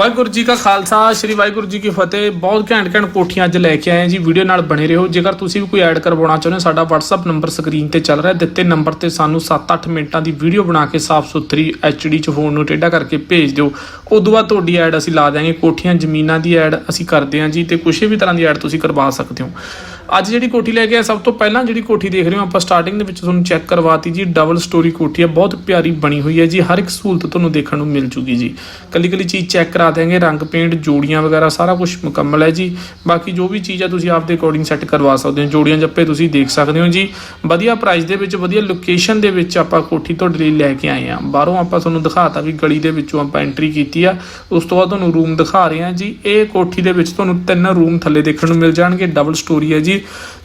ਵਾਹਿਗੁਰੂ ਜੀ ਕਾ ਖਾਲਸਾ, ਸ੍ਰੀ ਵਾਹਿਗੁਰੂ ਜੀ ਕੀ ਫਤਿਹ। ਬਹੁਤ ਘੈਂਟ ਘੈਂਟ ਕੋਠੀਆਂ ਅੱਜ ਲੈ ਕੇ ਆਏ ਜੀ, ਵੀਡੀਓ ਨਾਲ ਬਣੇ ਰਹੋ। ਜੇਕਰ ਤੁਸੀਂ ਵੀ ਕੋਈ ਐਡ ਕਰਵਾਉਣਾ ਚਾਹੁੰਦੇ ਹੋ, ਸਾਡਾ WhatsApp ਨੰਬਰ ਸਕਰੀਨ ਤੇ ਚੱਲ ਰਿਹਾ। ਦਿੱਤੇ ਨੰਬਰ ਤੇ ਸਾਨੂੰ 7-8 ਮਿੰਟਾਂ ਦੀ ਵੀਡੀਓ ਬਣਾ ਕੇ ਸਾਫ਼ ਸੁਥਰੀ HD ਚ ਫੋਨ ਨੂੰ ਟੇਢਾ ਕਰਕੇ ਭੇਜ ਦਿਓ। ਉਦੋਂ ਬਾਅਦ ਤੁਹਾਡੀ ਐਡ ਅਸੀਂ ਲਾ ਦਿਆਂਗੇ। ਕੋਠੀਆਂ ਜ਼ਮੀਨਾਂ ਦੀ ਐਡ ਅਸੀਂ ਕਰਦੇ ਹਾਂ ਜੀ ਤੇ ਕਿਸੇ ਵੀ ਤਰ੍ਹਾਂ ਦੀ ਐਡ ਤੁਸੀਂ ਕਰਵਾ ਸਕਦੇ ਹੋ। ਅੱਜ ਜਿਹੜੀ ਕੋਠੀ ਲੈ ਕੇ ਆਏ, ਸਭ ਤੋਂ ਪਹਿਲਾਂ ਜਿਹੜੀ ਕੋਠੀ ਦੇਖ ਰਹੇ ਹੋ, ਆਪਾਂ ਸਟਾਰਟਿੰਗ ਦੇ ਵਿੱਚ ਤੁਹਾਨੂੰ ਚੈੱਕ ਕਰਵਾਤੀ ਜੀ ਡਬਲ ਸਟੋਰੀ ਕੋਠੀ ਹੈ, ਬਹੁਤ ਪਿਆਰੀ ਬਣੀ ਹੋਈ ਹੈ ਜੀ, ਹਰ ਇੱਕ ਸਹੂਲਤ ਤੁਹਾਨੂੰ ਦੇਖਣ ਨੂੰ ਮਿਲ ਜੂਗੀ ਜੀ। ਕੱਲੀ ਕੱਲੀ ਚੀਜ਼ ਚੈੱਕ ਕਰਾ ਦੇਾਂਗੇ ਰੰਗ ਪੇਂਟ ਜੋੜੀਆਂ ਵਗੈਰਾ, ਸਾਰਾ ਕੁਝ ਮੁਕੰਮਲ ਹੈ ਜੀ। ਬਾਕੀ ਜੋ ਵੀ ਚੀਜ਼ ਆ ਤੁਸੀਂ ਆਪਦੇ ਅਕੋਰਡਿੰਗ ਸੈੱਟ ਕਰਵਾ ਸਕਦੇ ਹੋ, ਜੋੜੀਆਂ ਜੱਪੇ ਤੁਸੀਂ ਦੇਖ ਸਕਦੇ ਹੋ ਜੀ। ਵਧੀਆ ਪ੍ਰਾਈਸ ਦੇ ਵਿੱਚ, ਵਧੀਆ ਲੋਕੇਸ਼ਨ ਦੇ ਵਿੱਚ ਆਪਾਂ ਕੋਠੀ ਤੁਹਾਡੇ ਲਈ ਲੈ ਕੇ ਆਏ ਆ ਬਾਹਰੋਂ ਆਪਾਂ ਤੁਹਾਨੂੰ ਦਿਖਾਤਾ ਵੀ ਗਲੀ ਦੇ ਵਿੱਚੋਂ ਆਪਾਂ ਐਂਟਰੀ ਕੀਤੀ ਆ। ਉਸ ਤੋਂ ਬਾਅਦ ਤੁਹਾਨੂੰ ਰੂਮ ਦਿਖਾ ਰਹੇ ਆ ਜੀ। ਇਹ ਕੋਠੀ ਦੇ ਵਿੱਚ ਤੁਹਾਨੂੰ ਤਿੰਨ ਰੂਮ ਥੱਲੇ ਦੇਖਣ ਨੂੰ ਮਿਲ ਜਾਣਗੇ ਡਬਲ ਸਟੋਰੀ ਹੈ ਜੀ।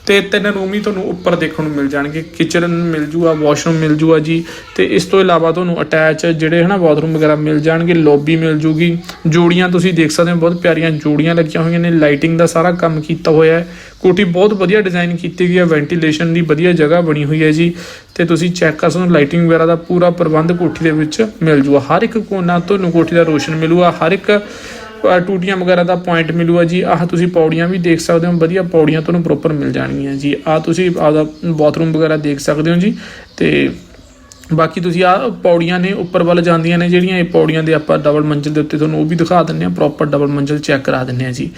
ਤੇ ਤਿੰਨ ਰੂਮ ਹੀ ਤੁਹਾਨੂੰ ਉੱਪਰ ਦੇਖਣ ਨੂੰ ਮਿਲ ਜਾਣਗੇ। ਕਿਚਨ ਮਿਲ ਜੂਗਾ ਵਾਸ਼ਰੂਮ ਮਿਲ ਜੂਗਾ ਜੀ। ਤੇ ਇਸ ਤੋਂ ਇਲਾਵਾ ਤੁਹਾਨੂੰ ਅਟੈਚ ਜਿਹੜੇ ਹਨਾ ਬਾਥਰੂਮ ਵਗੈਰਾ ਮਿਲ ਜਾਣਗੇ ਲੌਬੀ ਮਿਲ ਜੂਗੀ। ਜੋੜੀਆਂ ਤੁਸੀਂ ਦੇਖ ਸਕਦੇ ਹੋ, ਬਹੁਤ ਪਿਆਰੀਆਂ ਜੋੜੀਆਂ ਲੱਗੀਆਂ ਹੋਈਆਂ ਨੇ। ਲਾਈਟਿੰਗ ਦਾ ਸਾਰਾ ਕੰਮ ਕੀਤਾ ਹੋਇਆ ਹੈ। ਕੋਠੀ ਬਹੁਤ ਵਧੀਆ ਡਿਜ਼ਾਈਨ ਕੀਤੀ ਗਈ ਹੈ। ਵੈਂਟੀਲੇਸ਼ਨ ਦੀ ਵਧੀਆ ਜਗ੍ਹਾ ਬਣੀ ਹੋਈ ਹੈ ਜੀ। ਤੇ ਤੁਸੀਂ ਚੈੱਕ ਕਰ ਸਕਦੇ ਹੋ ਲਾਈਟਿੰਗ ਵਗੈਰਾ ਦਾ ਪੂਰਾ ਪ੍ਰਬੰਧ ਕੋਠੀ ਦੇ ਵਿੱਚ ਮਿਲ ਜੂਗਾ। ਹਰ ਇੱਕ ਕੋਨਾ ਤੁਹਾਨੂੰ ਕੋਠੀ ਦਾ ਰੋਸ਼ਨ ਮਿਲੂਗਾ। ਹਰ ਇੱਕ ਟੂਟੀਆਂ ਵਗੈਰਾ ਦਾ ਪੁਆਇੰਟ ਮਿਲੂਗਾ ਜੀ। ਆਹ ਤੁਸੀਂ ਪੌੜੀਆਂ ਵੀ ਦੇਖ ਸਕਦੇ ਹੋ। ਵਧੀਆ ਪੌੜੀਆਂ ਤੁਹਾਨੂੰ ਪ੍ਰੋਪਰ ਮਿਲ ਜਾਣਗੀਆਂ ਜੀ। ਆਹ ਤੁਸੀਂ ਆਪਦਾ ਬਾਥਰੂਮ ਵਗੈਰਾ ਦੇਖ ਸਕਦੇ ਹੋ ਜੀ। ਤੇ ਬਾਕੀ ਤੁਸੀਂ ਆ ਪੌੜੀਆਂ ਨੇ ਉੱਪਰ ਵੱਲ ਜਾਂਦੀਆਂ ਨੇ ਜਿਹੜੀਆਂ, ਇਹ ਪੌੜੀਆਂ ਦੇ ਆਪਾਂ ਡਬਲ ਮੰਜ਼ਿਲ ਦੇ ਉੱਤੇ ਤੁਹਾਨੂੰ ਉਹ ਵੀ ਦਿਖਾ ਦਿੰਨੇ ਆ ਪ੍ਰੋਪਰ ਡਬਲ ਮੰਜ਼ਿਲ ਚੈੱਕ ਕਰਾ ਦਿੰਨੇ ਆ ਜੀ।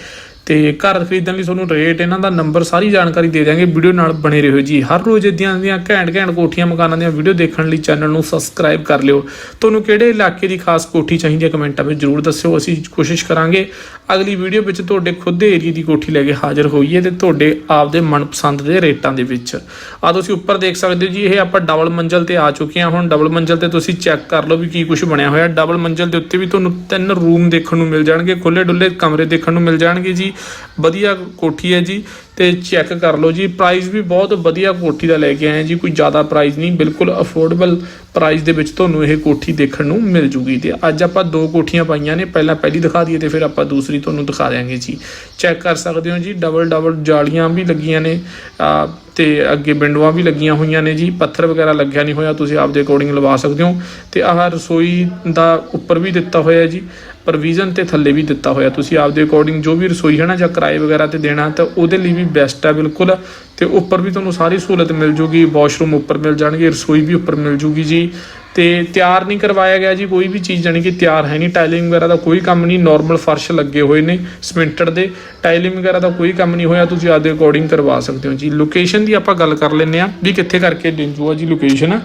ਤੇ ਘਰ ਖਰੀਦਣ ਲਈ ਤੁਹਾਨੂੰ ਰੇਟ ਇਹਨਾਂ ਦਾ ਨੰਬਰ ਸਾਰੀ ਜਾਣਕਾਰੀ ਦੇ ਦਿਆਂਗੇ ਵੀਡੀਓ ਨਾਲ ਬਣੇ ਰਹੋ ਜੀ। ਹਰ ਰੋਜ਼ ਇਦਾਂ ਦੀਆਂ ਘੈਂਟ ਘੈਂਟ ਕੋਠੀਆਂ ਮਕਾਨਾਂ ਦੀਆਂ ਵੀਡੀਓ ਦੇਖਣ ਲਈ ਚੈਨਲ ਨੂੰ ਸਬਸਕ੍ਰਾਈਬ ਕਰ ਲਿਓ। ਤੁਹਾਨੂੰ ਕਿਹੜੇ ਇਲਾਕੇ ਦੀ ਖਾਸ ਕੋਠੀ ਚਾਹੀਦੀ ਹੈ ਕਮੈਂਟਾਂ ਵਿੱਚ ਜਰੂਰ ਦੱਸਿਓ। ਅਸੀਂ ਕੋਸ਼ਿਸ਼ ਕਰਾਂਗੇ ਅਗਲੀ ਵੀਡੀਓ ਵਿੱਚ ਤੁਹਾਡੇ ਖੁਦ ਦੇ ਏਰੀਆ ਦੀ ਕੋਠੀ ਲੈ ਕੇ ਹਾਜ਼ਰ ਹੋਈਏ ਤੇ ਤੁਹਾਡੇ ਆਪਦੇ ਮਨਪਸੰਦ ਦੇ ਰੇਟਾਂ ਦੇ ਵਿੱਚ। ਆ ਤੁਸੀਂ ਉੱਪਰ ਦੇਖ ਸਕਦੇ ਹੋ ਜੀ, ਇਹ ਆਪਾਂ ਡਬਲ ਮੰਜ਼ਲ ਤੇ ਆ ਚੁੱਕੇ ਹਾਂ। ਹੁਣ ਡਬਲ ਮੰਜ਼ਲ ਤੇ ਤੁਸੀਂ ਚੈੱਕ ਕਰ ਲਓ ਵੀ ਕੀ ਕੁਝ ਬਣਿਆ ਹੋਇਆ। ਡਬਲ ਮੰਜ਼ਲ ਦੇ ਉੱਤੇ ਵੀ ਤੁਹਾਨੂੰ ਤਿੰਨ ਰੂਮ ਦੇਖਣ ਨੂੰ ਮਿਲ ਜਾਣਗੇ ਖੁੱਲੇ ਡੁੱਲੇ ਕਮਰੇ ਦੇਖਣ ਨੂੰ ਮਿਲ ਜਾਣਗੇ ਜੀ। ਵਧੀਆ ਕੋਠੀ ਹੈ ਜੀ ਤੇ ਚੈੱਕ ਕਰ ਲਓ ਜੀ। ਪ੍ਰਾਈਸ ਵੀ ਬਹੁਤ ਵਧੀਆ ਕੋਠੀ ਦਾ ਲੈ ਕੇ ਆਏ ਜੀ। ਕੋਈ ਜ਼ਿਆਦਾ ਪ੍ਰਾਈਸ ਨਹੀਂ, ਬਿਲਕੁਲ ਅਫੋਰਡੇਬਲ ਪ੍ਰਾਈਸ ਦੇ ਵਿੱਚ ਤੁਹਾਨੂੰ ਇਹ ਕੋਠੀ ਦੇਖਣ ਨੂੰ ਮਿਲ ਜੂਗੀ ਤੇ ਅੱਜ ਆਪਾਂ ਦੋ ਕੋਠੀਆਂ ਪਾਈਆਂ ਨੇ। ਪਹਿਲਾਂ ਪਹਿਲੀ ਦਿਖਾ ਦਈਏ ਤੇ ਫਿਰ ਆਪਾਂ ਦੂਸਰੀ ਤੁਹਾਨੂੰ ਦਿਖਾ ਦਿਆਂਗੇ ਜੀ। ਚੈੱਕ ਕਰ ਸਕਦੇ ਹੋ ਜੀ। ਡਬਲ ਡਬਲ ਜਾਲੀਆਂ ਵੀ ਲੱਗੀਆਂ ਨੇ, ਆ, ਤੇ ਅੱਗੇ ਵਿੰਡੋਆਂ ਵੀ ਲੱਗੀਆਂ ਹੋਈਆਂ ਨੇ ਜੀ। ਪੱਥਰ ਵਗੈਰਾ ਲੱਗਿਆ ਨਹੀਂ ਹੋਇਆ, ਤੁਸੀਂ ਆਪਦੇ ਅਕੋਰਡਿੰਗ ਲਵਾ ਸਕਦੇ ਹੋ। ਤੇ ਆਹ ਰਸੋਈ ਦਾ ਉੱਪਰ ਵੀ ਦਿੱਤਾ ਹੋਇਆ ਜੀ। ਪ੍ਰੋਵੀਜ਼ਨ ਤੇ ਥੱਲੇ ਵੀ ਦਿੱਤਾ ਹੋਇਆ। ਤੁਸੀਂ ਆਪਦੇ ਅਕੋਰਡਿੰਗ ਜੋ ਵੀ ਰਸੋਈ ਹੈ ਨਾ ਜਾਂ ਕਿਰਾਏ ਵਗੈਰਾ ਤੇ ਦੇਣਾ ਤਾਂ ਉਹਦੇ ਲਈ ਵੀ ਬੈਸਟ ਹੈ ਬਿਲਕੁਲ। ਤੇ ਉੱਪਰ ਵੀ ਤੁਹਾਨੂੰ ਸਾਰੀ ਸਹੂਲਤ ਮਿਲ ਜੂਗੀ ਵਾਸ਼ਰੂਮ ਉੱਪਰ ਮਿਲ ਜਾਣਗੇ, ਰਸੋਈ ਵੀ ਉੱਪਰ ਮਿਲ ਜੂਗੀ ਜੀ। ਤੇ ਤਿਆਰ ਨਹੀਂ ਕਰਵਾਇਆ ਗਿਆ ਜੀ, ਕੋਈ ਵੀ ਚੀਜ਼ ਜਾਣੀ ਕਿ ਤਿਆਰ ਹੈ ਨਹੀਂ। ਟਾਈਲਿੰਗ ਵਗੈਰਾ ਦਾ ਕੋਈ ਕੰਮ ਨਹੀਂ ਨਾਰਮਲ ਫਰਸ਼ ਲੱਗੇ ਹੋਏ ਨੇ ਸਿਮੈਂਟਡ ਦੇ। ਟਾਈਲਿੰਗ ਵਗੈਰਾ ਦਾ ਕੋਈ ਕੰਮ ਨਹੀਂ ਹੋਇਆ, ਤੁਸੀਂ ਆਪਦੇ ਅਕੋਰਡਿੰਗ ਕਰਵਾ ਸਕਦੇ ਹੋ ਜੀ। ਲੋਕੇਸ਼ਨ ਦੀ ਆਪਾਂ ਗੱਲ ਕਰ ਲੈਂਦੇ ਆ ਵੀ ਕਿੱਥੇ ਕਰਕੇ ਡਿੰਜੂਆ ਜੀ ਲੋਕੇਸ਼ਨ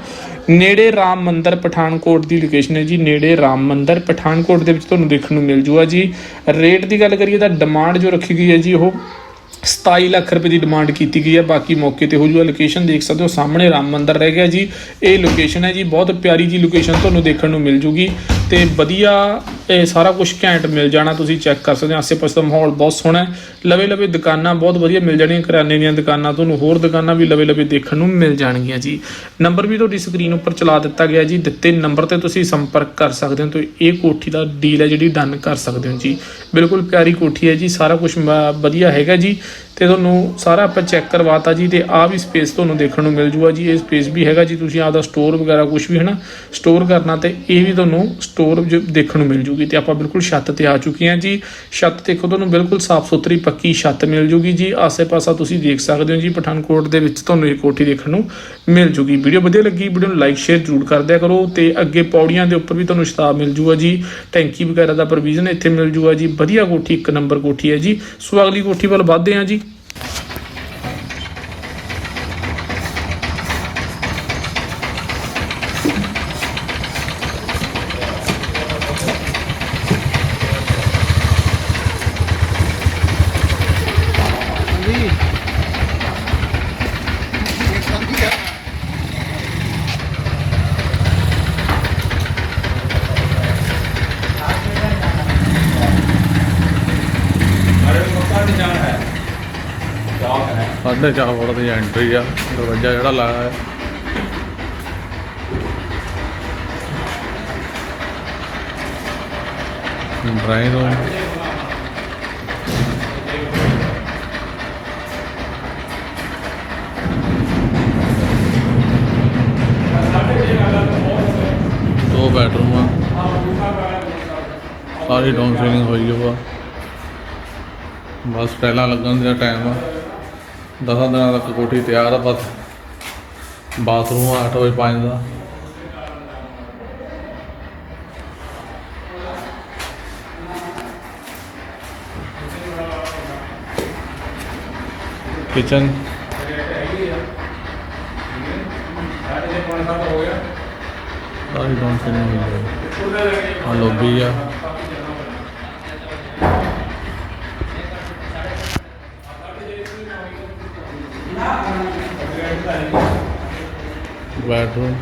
ਨੇੜੇ ਰਾਮ ਮੰਦਰ ਪਠਾਨਕੋਟ ਦੀ ਲੋਕੇਸ਼ਨ ਹੈ ਜੀ, ਨੇੜੇ ਰਾਮ ਮੰਦਰ ਪਠਾਨਕੋਟ ਦੇ ਵਿੱਚ ਤੁਹਾਨੂੰ ਦੇਖਣ ਨੂੰ ਮਿਲ ਜੂਗਾ ਜੀ। ਰੇਟ ਦੀ ਗੱਲ ਕਰੀਏ ਤਾਂ ਡਿਮਾਂਡ ਜੋ ਰੱਖੀ ਗਈ ਹੈ ਜੀ, ਉਹ 27 ਲੱਖ ਰੁਪਏ ਦੀ ਡਿਮਾਂਡ ਕੀਤੀ ਗਈ ਹੈ। ਬਾਕੀ ਮੌਕੇ ਤੇ ਹੋ ਜੂਗਾ ਲੋਕੇਸ਼ਨ ਦੇਖ ਸਕਦੇ ਹੋ ਸਾਹਮਣੇ ਰਾਮ ਮੰਦਰ ਰਹਿ ਗਿਆ ਜੀ। ਇਹ ਲੋਕੇਸ਼ਨ ਹੈ ਜੀ, ਬਹੁਤ ਪਿਆਰੀ ਜੀ ਲੋਕੇਸ਼ਨ ਤੁਹਾਨੂੰ ਦੇਖਣ ਨੂੰ ਮਿਲ ਜੂਗੀ। ਤੇ ਵਧੀਆ ਇਹ ਸਾਰਾ ਕੁਝ ਘੈਂਟ ਮਿਲ ਜਾਣਾ, ਤੁਸੀਂ ਚੈੱਕ ਕਰ ਸਕਦੇ ਹੋ। ਆਸੇ-ਪਾਸੇ ਦਾ ਮਾਹੌਲ ਬਹੁਤ ਸੋਹਣਾ ਹੈ। ਲਵੇ ਲਵੇ ਦੁਕਾਨਾਂ ਬਹੁਤ ਵਧੀਆ ਮਿਲ ਜਾਣੀਆਂ, ਕਰਿਆਨੇ ਦੀਆਂ ਦੁਕਾਨਾਂ ਤੁਹਾਨੂੰ ਹੋਰ ਦੁਕਾਨਾਂ ਵੀ ਲਵੇ ਲਵੇ ਦੇਖਣ ਨੂੰ ਮਿਲ ਜਾਣਗੀਆਂ ਜੀ। ਨੰਬਰ ਵੀ ਤੁਹਾਡੀ ਸਕਰੀਨ ਉੱਪਰ ਚਲਾ ਦਿੱਤਾ ਗਿਆ ਜੀ। ਦਿੱਤੇ ਨੰਬਰ ਤੇ ਤੁਸੀਂ ਸੰਪਰਕ ਕਰ ਸਕਦੇ ਹੋ, ਤੇ ਇਹ ਕੋਠੀ ਦਾ ਡੀਲ ਹੈ ਜਿਹੜੀ ਡਨ ਕਰ ਸਕਦੇ ਹੋ ਜੀ। ਬਿਲਕੁਲ ਪਿਆਰੀ ਕੋਠੀ ਹੈ ਜੀ, ਸਾਰਾ ਕੁਝ ਵਧੀਆ ਹੈਗਾ ਜੀ। ਤੇ ਤੁਹਾਨੂੰ ਸਾਰਾ ਆਪਾਂ ਚੈੱਕ ਕਰਵਾਤਾ ਜੀ ਤੇ ਆ ਵੀ ਸਪੇਸ ਤੁਹਾਨੂੰ ਦੇਖਣ ਨੂੰ ਮਿਲ ਜੂਗਾ ਜੀ, ਇਹ ਸਪੇਸ ਵੀ ਹੈਗਾ ਜੀ, ਤੁਸੀਂ ਆਪਦਾ ਸਟੋਰ ਵਗੈਰਾ ਕੁਝ ਵੀ ਹਨਾ ਸਟੋਰ ਕਰਨਾ ਤੇ ਇਹ ਵੀ ਤੁਹਾਨੂੰ ਸਟੋਰ ਦੇਖਣ ਨੂੰ ਮਿਲ ਜੂਗੀ ਤੇ ਆਪਾਂ ਬਿਲਕੁਲ ਛੱਤ ਤੇ ਆ ਚੁੱਕੇ ਹਾਂ ਜੀ। ਛੱਤ ਦੇਖੋ ਤੁਹਾਨੂੰ ਬਿਲਕੁਲ ਸਾਫ਼ ਸੁਥਰੀ ਪੱਕੀ ਛੱਤ ਮਿਲ ਜੂਗੀ ਜੀ। ਆਸੇ-ਪਾਸਾ ਤੁਸੀਂ ਦੇਖ ਸਕਦੇ ਹੋ ਜੀ, ਪਠਾਨਕੋਟ ਦੇ ਵਿੱਚ ਤੁਹਾਨੂੰ ਇਹ ਕੋਠੀ ਦੇਖਣ ਨੂੰ ਮਿਲ ਜੂਗੀ। ਵੀਡੀਓ ਵਧੀਆ ਲੱਗੀ, ਵੀਡੀਓ ਨੂੰ ਲਾਈਕ ਸ਼ੇਅਰ ਜ਼ਰੂਰ ਕਰ ਦਿਆ ਕਰੋ ਤੇ ਅੱਗੇ ਪੌੜੀਆਂ ਦੇ ਉੱਪਰ ਵੀ ਤੁਹਾਨੂੰ ਸ਼ਤਾਬ ਮਿਲ ਜੂਗਾ ਜੀ। ਟੈਂਕੀ ਵਗੈਰਾ ਦਾ ਪ੍ਰੋਵੀਜ਼ਨ ਇੱਥੇ ਮਿਲ ਜੂਗਾ ਜੀ। ਵਧੀਆ ਕੋਠੀ, ਇੱਕ ਨੰਬਰ ਕੋਠੀ ਹੈ ਜੀ। ਸੋ ਅਗਲੀ ਕੋਠੀ ਵੱਲ ਵਧਦੇ ਹਾਂ ਜੀ। ਸਾਢੇ ਚਾਰ ਫੁੱਟ ਦੀ ਐਂਟਰੀ ਆ, ਦਰਵਾਜ਼ਾ ਜਿਹੜਾ ਲਾਇਆ ਹੈ। ਡਰਾਈਂਗ ਰੂਮ ਦੋ ਬੈਡਰੂਮ ਆ। ਸਾਰੀ ਡਾਊਨ ਸੀਲਿੰਗ ਹੋਈ ਹੋਆ ਬਸ ਪਹਿਲਾਂ ਲੱਗਣ ਦਾ ਟਾਈਮ ਆ। ਦਸਾਂ ਦਿਨਾਂ ਤੱਕ ਕੋਠੀ ਤਿਆਰ ਆ, ਬਸ ਬਾਥਰੂਮ ਆ 8 ਵਜੇ 5 ਦਾ। ਕਿਚਨ ਸਾਰੀ ਡਾਊਨ ਸੀਲਿੰਗ ਹੋਈ ਹੋਈ ਆ ਲੌਬੀ ਆ। ਬੈਡਰੂਮ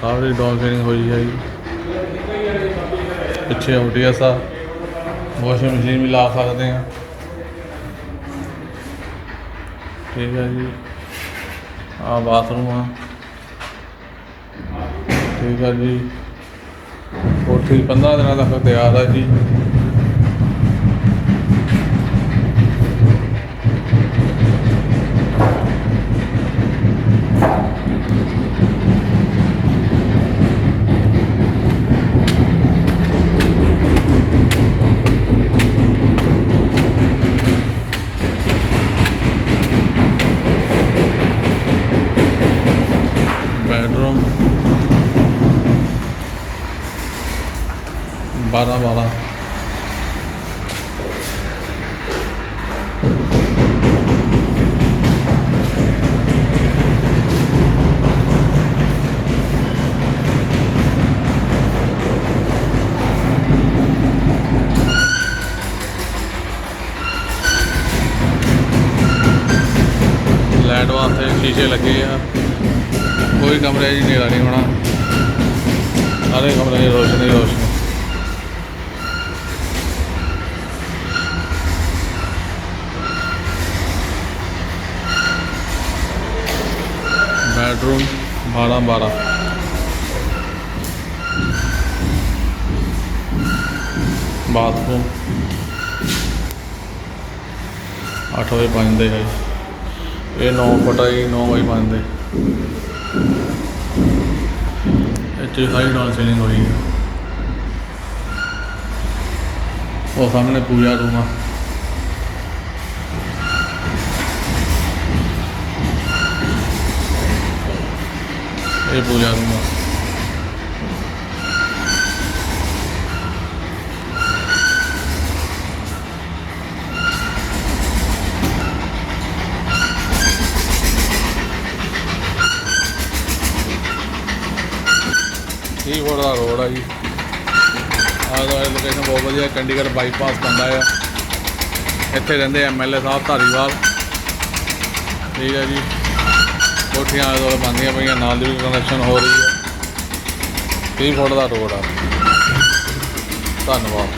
ਸਾਰੀ ਡਾਊਨ ਸੀਲਿੰਗ ਹੋਈ ਹੈ ਜੀ। ਪਿੱਛੇ ਓਟੀਐਸ ਆ ਵਾਸ਼ਿੰਗ ਮਸ਼ੀਨ ਵੀ ਲਾ ਸਕਦੇ ਆ ਠੀਕ ਹੈ ਜੀ। ਆ ਬਾਥਰੂਮ ਆ। ਠੀਕ ਹੈ ਜੀ। ਕੋਠੀ 15 ਦਿਨਾਂ ਤੱਕ ਤਿਆਰ ਆ ਜੀ ਬੈਡਰੂਮ 12 12 ਲਾਈਟ ਵਾਸਤੇ ਸ਼ੀਸ਼ੇ ਲੱਗੇ ਆ। ਕੋਈ ਕਮਰੇ ਜੀ ਨੇੜਾ ਨਹੀਂ ਹੋਣਾ। ਸਾਰੇ ਕਮਰੇ 'ਚ ਰੋਸ਼ਨੀ ਰੋਸ਼ਨੀ ਬੈਡਰੂਮ 12 12 ਬਾਥਰੂਮ 8 ਵਜੇ ਪੰਜ ਦੇ ਹੈ ਇਹ 9 ਫੁੱਟ ਹੈ 9 ਵਜੇ ਪੰਜ ਦੇ ਇੱਥੇ ਸਾਰੀ ਡਾਊਨ ਸੀਲਿੰਗ ਹੋਈ ਉਹ ਸਾਹਮਣੇ ਪੂਜਾ ਰੂਮ ਆ। ਇਹ ਪੂਜਾ ਰੂਮ ਆ ਇਹ ਬੜਾ ਰੋਡ ਆ ਜੀ। ਆਹ ਦਾ ਲੋਕੇਸ਼ਨ ਬਹੁਤ ਵਧੀਆ, ਚੰਡੀਗੜ੍ਹ ਬਾਈਪਾਸ ਪੈਂਦਾ ਆ। ਇੱਥੇ ਰਹਿੰਦੇ ਐਮਐਲਏ ਸਾਹਿਬ ਧਾਰੀਵਾਲ। ਠੀਕ ਹੈ ਜੀ। ਕੋਠੀਆਂ ਆਲੇ ਦੁਆਲੇ ਬਣਦੀਆਂ ਪਈਆਂ, ਨਾਲ ਦੀ ਵੀ ਕੰਸਟਰਕਸ਼ਨ ਹੋ ਰਹੀ ਹੈ। 30 ਫੁੱਟ ਦਾ ਰੋਡ ਆ। ਧੰਨਵਾਦ।